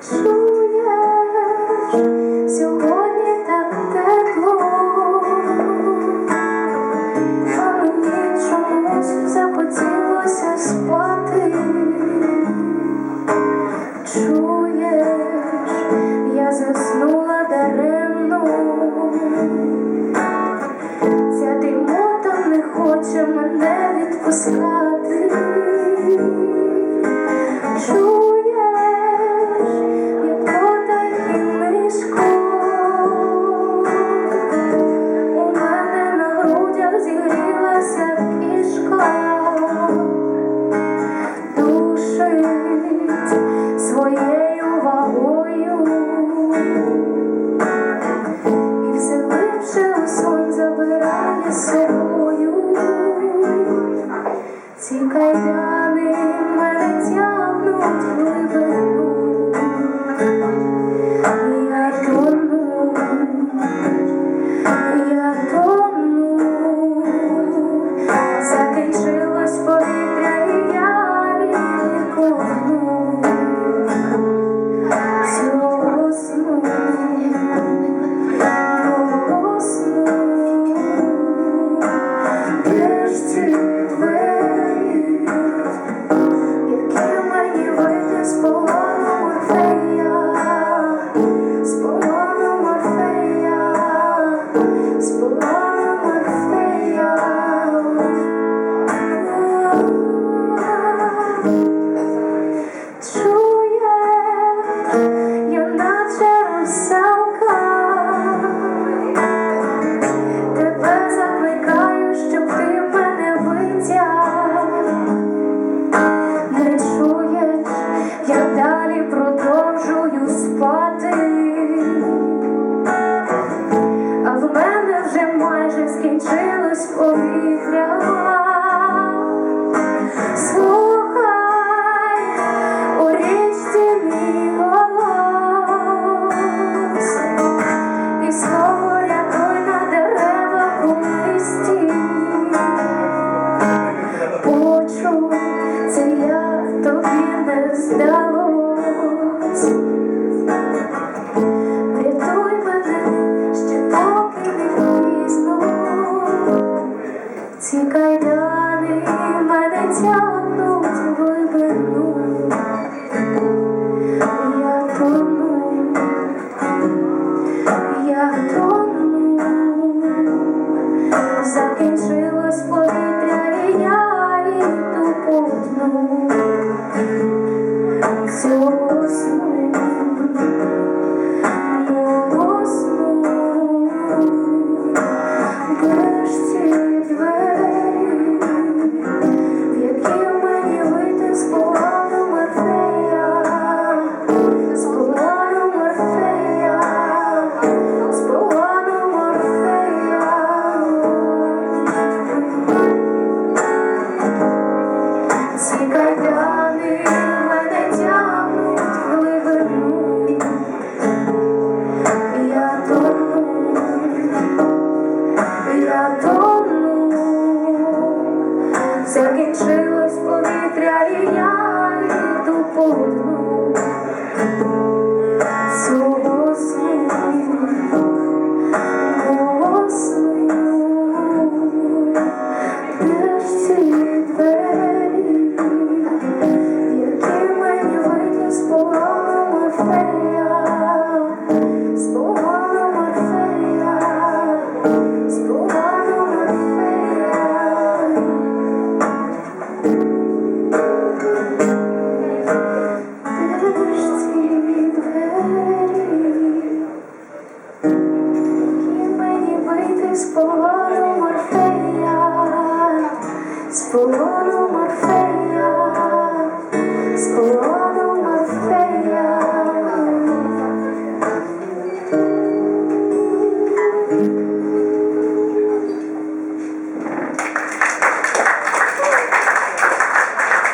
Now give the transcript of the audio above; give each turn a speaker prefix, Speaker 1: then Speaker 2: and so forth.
Speaker 1: 初夜。Vamos. está. тому закінчилось повітря, і я йду по свого сну, мого де ж ці двері, які мені видні з полону фея, з полону фея. fruitful